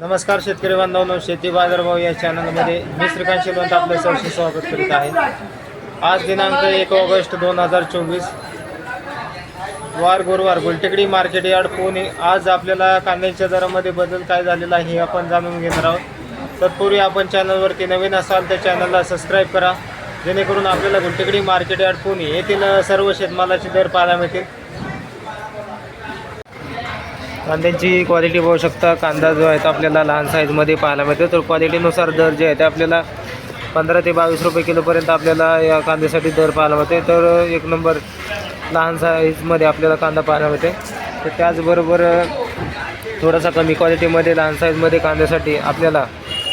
नमस्कार शेतकरी बांधवांनो शेती बाजारभाव या चॅनलमध्ये मी श्रीकांत शिलवंत आपलं सहर्ष स्वागत करीत आहे. आज दिनांक एक ऑगस्ट दोन हजार चोवीस. वार गुरुवार गुलटेकडी मार्केट यार्ड पुणे. आज आपल्याला कांद्याच्या दरामध्ये बदल काय झालेला आहे हे आपण जाणून घेणार आहोत. तत्पूर्वी आपण चॅनलवरती नवीन असाल तर चॅनलला सबस्क्राईब करा. जेणेकरून आपल्याला गुलटेकडी मार्केट यार्ड पुणे येथील सर्व शेतमालाचे दर पाहायला मिळतील. कांद्यांची क्वालिटी पाहू शकता. कांदा जो आहे तो आपल्याला लहान साईजमध्ये पाहायला मिळतो. तर क्वालिटीनुसार दर जे आहे ते आपल्याला पंधरा ते बावीस रुपये किलोपर्यंत आपल्याला या कांद्यासाठी दर पाहायला मिळते. तर एक नंबर लहान साईजमध्ये आपल्याला कांदा पाहायला मिळते. तर त्याचबरोबर थोडासा कमी क्वालिटीमध्ये लहान साईजमध्ये कांद्यासाठी आपल्याला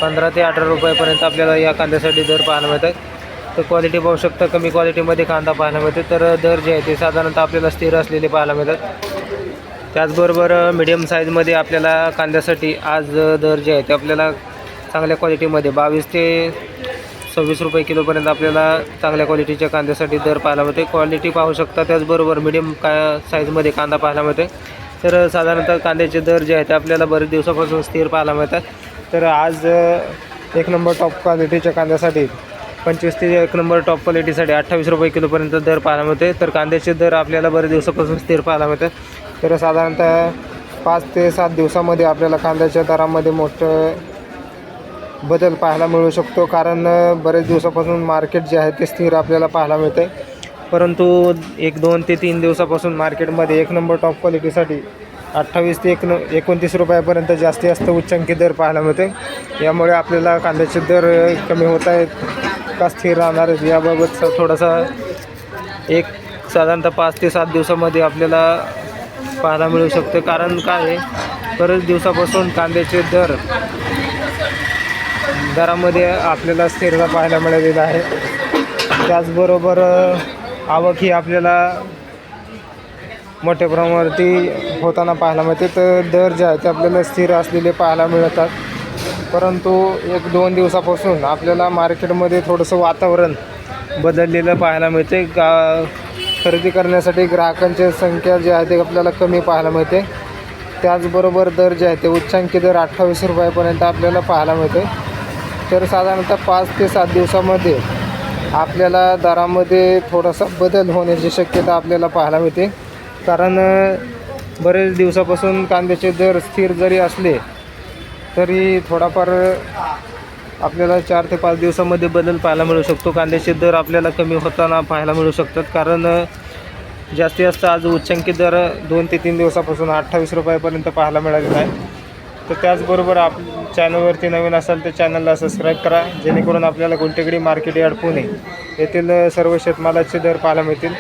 पंधरा ते अठरा रुपयापर्यंत आपल्याला या कांद्यासाठी दर पाहायला मिळतात. तर क्वालिटी पाहू शकता. कमी क्वालिटीमध्ये कांदा पाहायला मिळते. तर दर जे आहे ते साधारणतः आपल्याला स्थिर असलेले पाहायला मिळतात. त्याचबरोबर मिडियम साईजमध्ये आपल्याला कांद्यासाठी आज दर जे आहे ते आपल्याला चांगल्या क्वालिटीमध्ये बावीस ते सव्वीस रुपये किलोपर्यंत आपल्याला चांगल्या क्वालिटीच्या कांद्यासाठी दर पाहायला मिळते क्वालिटी पाहू शकता त्याचबरोबर मिडियम का साईजमध्ये कांदा पाहायला मिळते तर साधारणतः कांद्याचे दर जे आहेत ते आपल्याला बरेच दिवसापासून स्थिर पाहायला मिळतात. तर आज एक नंबर टॉप क्वालिटीच्या कांद्यासाठी पंचवीस ते एक नंबर टॉप क्वालिटीसाठी अठ्ठावीस रुपये किलोपर्यंत दर पाहायला मिळते तर कांद्याचे दर आपल्याला बरेच दिवसापासून स्थिर पाहायला मिळतात. तर साधारणतः पाच ते सात दिवसामध्ये आपल्याला कांद्याच्या दरामध्ये मोठं बदल पाहायला मिळू शकतो. कारण बरेच दिवसापासून मार्केट जे आहे ते स्थिर आपल्याला पाहायला मिळते. परंतु एक दोन ते तीन दिवसापासून मार्केटमध्ये एक नंबर टॉप क्वालिटीसाठी अठ्ठावीस ते एक न एकोणतीस रुपयापर्यंत जास्तीत जास्त उच्चांकी दर पाहायला मिळते. यामुळे आपल्याला कांद्याचे दर कमी होत आहेत का स्थिर राहणार आहेत याबाबत थोडासा एक साधारणतः पाच ते सात दिवसामध्ये आपल्याला पाहायला मिळू शकते. कारण काय आहे? बरेच दिवसापासून कांद्याचे दर दरामध्ये आपल्याला स्थिरता पाहायला मिळालेला आहे. त्याचबरोबर आवक ही आपल्याला मोठ्या प्रमाणावरती होताना पाहायला मिळते. तर दर जे आहे ते आपल्याला स्थिर असलेले पाहायला मिळतात. परंतु एक दोन दिवसापासून आपल्याला मार्केटमध्ये थोडंसं वातावरण बदललेलं पाहायला मिळते. का खरेदी करण्यासाठी ग्राहकांची संख्या जी आहे ते आपल्याला कमी पाहायला मिळते. त्याचबरोबर दर जे आहे ते उच्चांकी दर अठ्ठावीस रुपयापर्यंत आपल्याला पाहायला मिळते. तर साधारणतः पाच ते सात दिवसामध्ये आपल्याला दरामध्ये थोडासा बदल होण्याची शक्यता आपल्याला पाहायला मिळते. कारण बरेच दिवसापासून कांद्याचे दर स्थिर जरी असले तरी थोडाफार आपल्याला चार ते पाच दिवसामध्ये बदल पाहायला मिळू शकतो. कांद्याचे दर आपल्याला कमी होताना पाहायला मिळू शकतात. कारण जास्तीत जास्त आज उच्चांकी दर दोन ते तीन दिवसापासून अठ्ठावीस रुपयापर्यंत पाहायला मिळालेला आहे. तर त्याचबरोबर आप चॅनलवरती नवीन असाल तर चॅनलला सबस्क्राईब करा. जेणेकरून आपल्याला कोणतेकडे मार्केट यार्ड पुणे येथील सर्व शेतमालाचे दर पाहायला मिळतील.